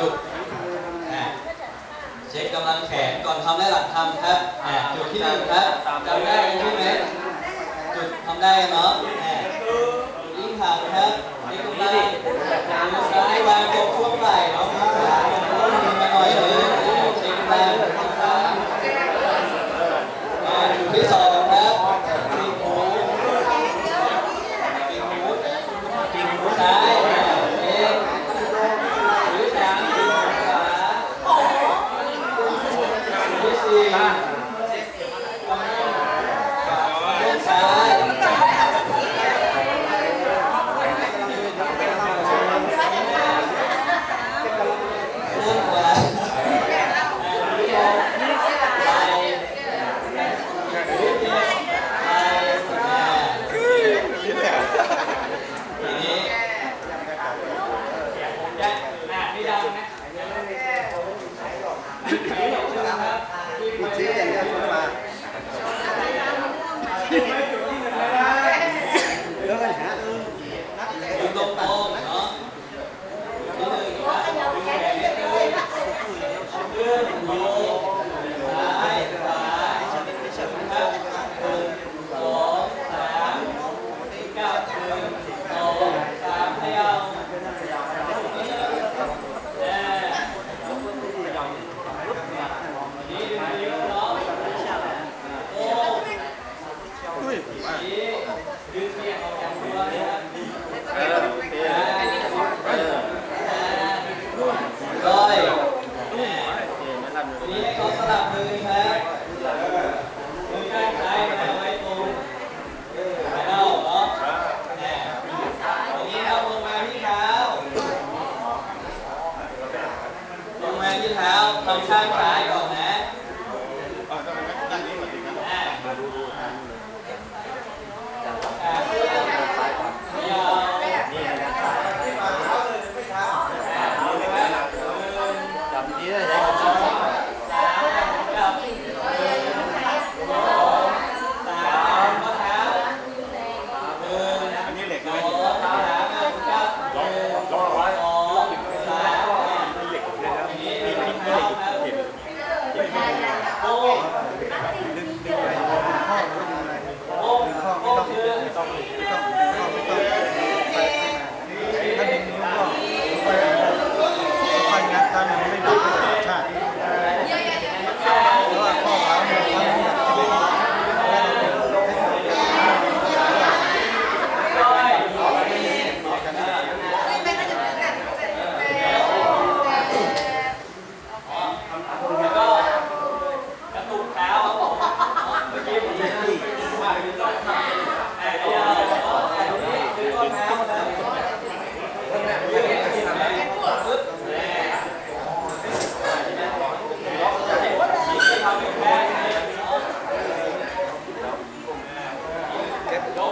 จุดอะเช็คกำลังแขนก่อนทำและหลังทำครับอะจุดที่หนึ่งครับจำได้ใช่ไหมจุดทำได้เนาะอะจุดยิ่งห่างครับเช็คกำลังมือซ้ายวางตรงช่วงไหล่เนาะ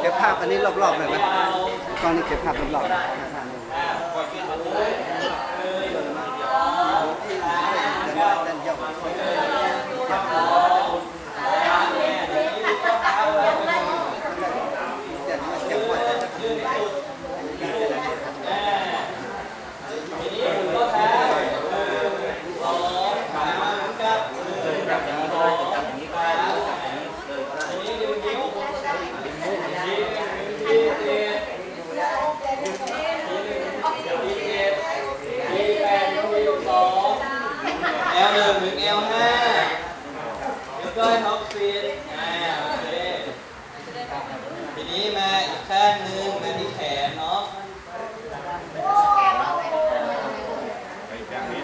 ก็บภาพอันนี้รอบๆหน่อยไหมกล้องนี้เก็บภาพรอบๆนะด้านย่อทีนี้หมุนข้อเท้าสองสามกับหนึ่งสองสามทีนี้ดึงนิ้วชี้ชี้เจ็ดทีเจ็ดทีแปดทีสองแอลห นึ่งถึงแอลห้าแล้วก็ท็อปซีดอ่าโอเคทีนี้มาอีกข้างหนึ่งมาที่แขนเนาะ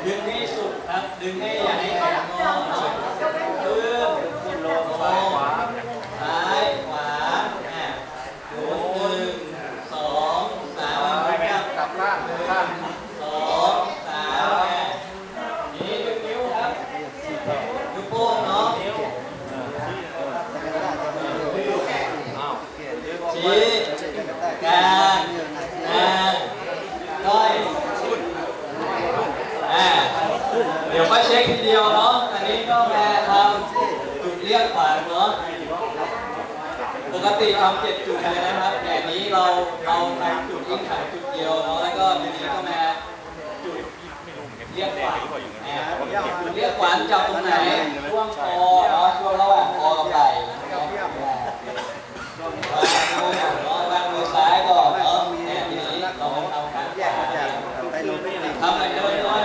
ดึงให้สุดครับดึงให้อย่าให้แขนงอเนาะขึ้นขึ้นลงซ้ายขวาซ้ายขวาอะหมุนหนึ่งสองสามกับ กลับล่างล่าง สองสามอะนี่ดึงนิ้วครับนิ้วโป้งเนาะ ชี้กลางกลางก้อยอ่าเดี๋ยวค่อเช็คทีเดียวเนาะ อันนี้ก็มาทำจุดเรียกขวางเนาะ ปกติทำเจ็ดจุดเลยนะครับแต่นี้เราเราทำจุดยิ่งขังจุดเดียวเนาะ แล้วก็ทีนี้ก็มาจุดเรียกขวานอ่าเรียกขวานจับตรงไหนช่วงคอเนาะช่วงระหว่างคอกับไหล่นะครับวางมือเนาะวางมือซ้ายก่อนเนาะเนี่ยทีนี้เรามาทำข้างข แยก วา แยกไปโน่นไปนี่ ทำอะไรด้วยด้วย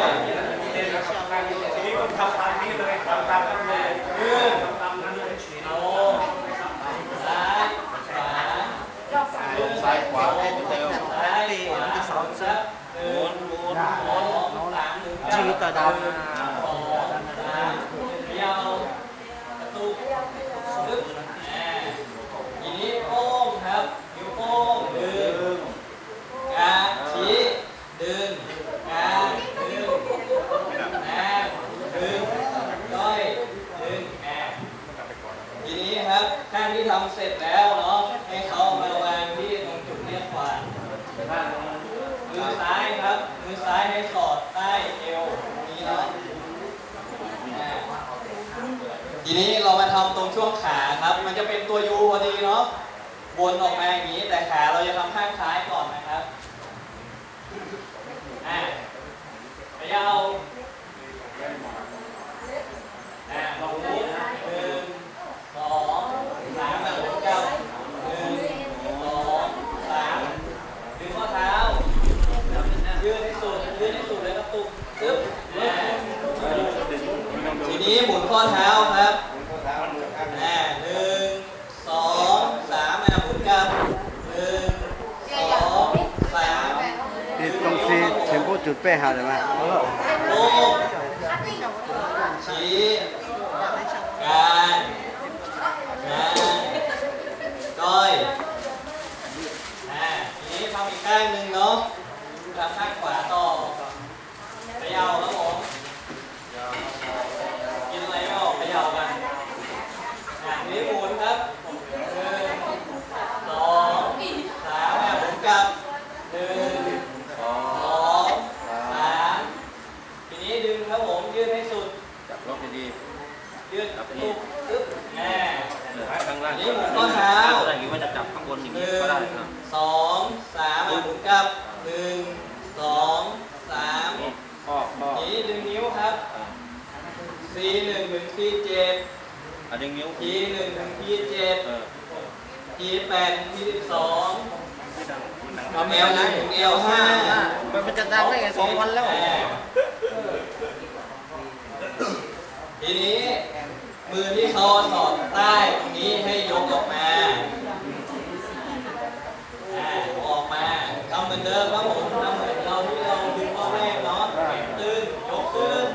ทีนี้คนทำตามนี้เลยทำตามนั้นเลย ยืนโน้มซ้ายขวา ซ้ายขวาให้เร็ว ซ้ายขวาสองซับหนึ่งหมุนหมุนสามหนึ่งเก้า ชีวิตตาดสองสามเดียวกระตุกลึกอ่าทีนี้โป้งครับนิ้วโป้งดึงกลางชี้ดึงกลางดึงแอบดึงย่อยดึงแอบทีนี้ครับข้างที่ทำเสร็จแล้วเนาะให้เขามาวางที่ตรงจุดเรียกขวาน มื อซ้ายครับ มือซ้ายให้สอดใต้เอวตรงนี้เนาะอ่าทีนี้เรามาทำตรงช่วงขาครับ มันจะเป็นตัวยูพอดีเนาะ วนออกมาอย่างนี้ แต่ขาเราจะทำข้างซ้ายก่อนนะครับ อ่าพยายามอ่าลองดูหนึ่งสองสามแบบเก้าหนึ่งสองสามดึงข้อเท้า ยืดให้สุดยืดให้สุดแล้วก็ตุกตึ๊บอ่าทีนี้หมุนข้อเท้าครับอ่าหนึ่งสองสามอ่าหมุนกลับหนึ่งสองสาม นี่ตรงซีถึงพูดจุดเป้หาได้ไหม โป้ง ชี้การงานก้อยอ่าทีนี้ทำอีกข้างหนึ่งเนาะทำข้างขวาต่อไปยาวครับผมกินอะไรไม่ออกเขย่ากันอะทีนี้หมุนครับหนึ่งสองสามอะหมุนกลับหนึ่ง ยืดตุกตึ๊บแน่ข้างล่างนี่หมุนข้อเท้าอะไรอย่างนี้ว่าจะจับข้างบนอย่างหนี้นึ่ก็ได้งนะสองสามหมุนกลับหนึ่งสองสามข้อข้อนี้ดึงนิ้วครับ C หนึ่งถึง C เจ็ดอะดึงนิ้ว T หนึ่งถึง T เจ็ดทีแปดทีสิบสองทำเอลหนึ่งถึงเอลห้ามันจะดังได้ไงสองวันแล้วทีนี้ มือที่เขาสอดใต้ตรงนี้ให้ยกออกมาอ่าออกมาทำเหมือนเดิมครับผมทำเหมือนเราที่เราดึงพ่อแรกเนาะตึงยกขึ้น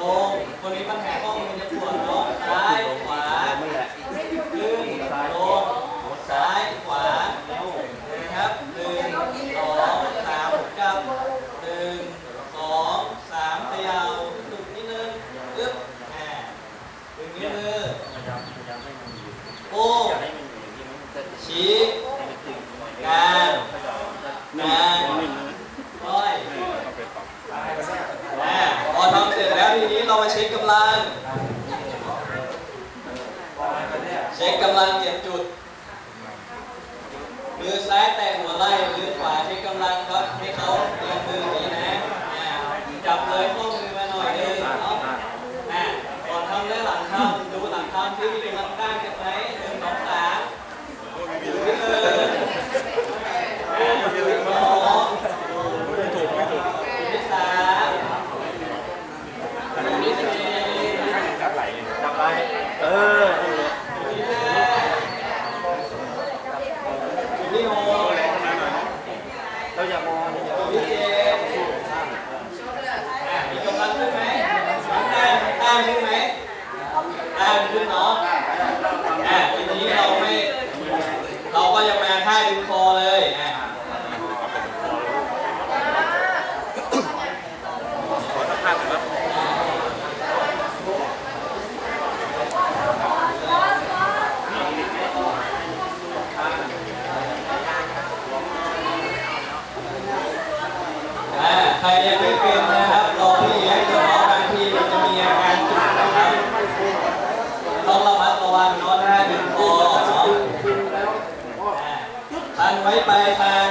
ลงคนนี้มันจะปวดเนาะซ้ายขวา ขึ้นลงซ้ายขวานะครับหนึ่งสองสามกับหนึ่งสองสามขยาวตุกนิดนึงอึ๊บอ่าดึงนิ้วมือโป้งชี้กลางกลางก้อยอ่าพอทำเสร็จแล้วทีนี้ เรามาเช็คกำลัง เช็คกำลังเจ็ดจุด มือซ้ายแตะหัวไหล่ มือขวาเช็คกำลังครับให้เขาเตรียมมืออย่างนี้นะจับเลยข้อมือมาหน่อยหนึงเนาะก่อนทำและหลังทำดูหลังทำที่มีกำลังได้กันไหมหนึ่งสองสามดูที่มืออ่าดูที่สองดูที่สามดูที่สี่ จับไหลจับไหลเออ ดูที่ห้าดูที่หก เราอย่ามอง ดูที่เจ็ดอะมีกำลังขึ้นไหมได้ได้ขึ้นไหมได้ขึ้นเนาะอะทีนี้เราไม่ เราก็จะมาท่าดึงคอเลยอะ ขอสักภาพครับ อะใครยังไม่เป็นนะครับรอพี่เลี้ยงเดี๋ยวเนาะบางทีมันจะมีอาการจุกนะครับต้องระมัดระวังเนาะท่าดึงคอเนาะทันไว้ปลายทาง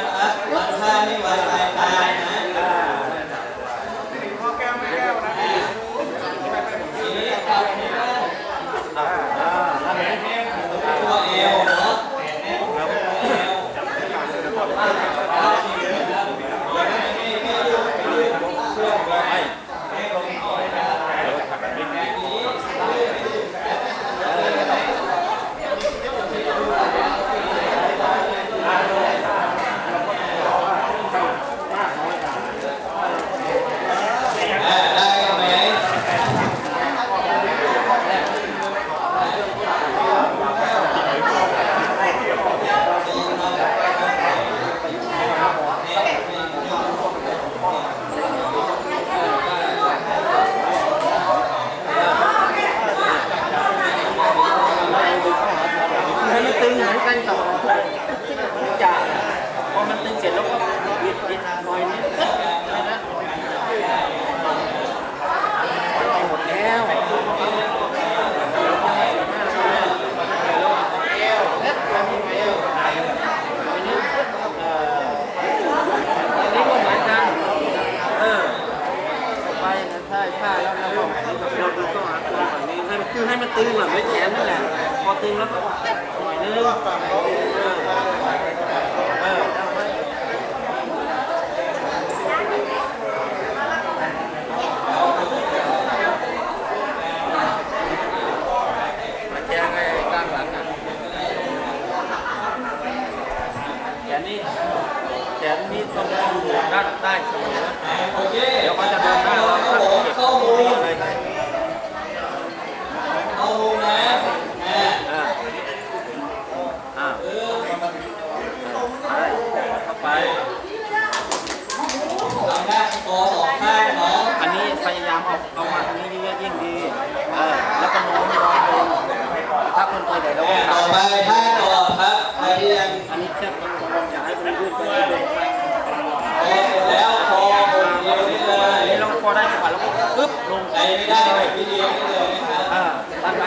แล้วก็ปึ๊บลงไอไม่ได้ลพี่เลี้ยงเลยอ่าทันไหม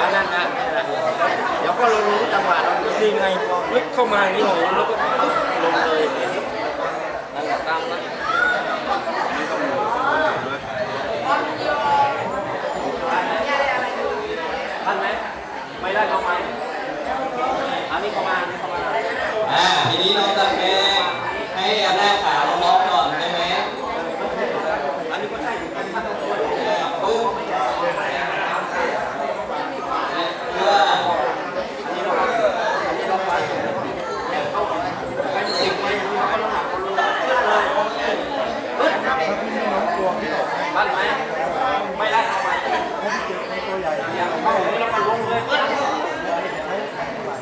อันนั้นนะเดี๋ยวก็รู้จังหวะเราดีไงปึ๊บเข้ามาอย่างนี้โหแล้วก็ปึ๊บลงเลยนั่นตามนั้นทัไหมไม่ได้เข้ามอันนี้เข้ามาอันนี้เข้ามาอ่าทีนี้เราจะเป็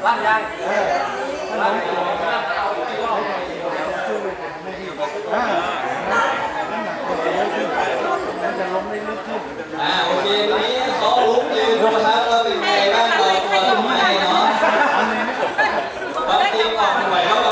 ลั่นยังลั่นโอเคนี้เขาลุกยืนนครับเราเป็นไงบ้างเราเราทำไเนาะบางทีออกหน่วยเขา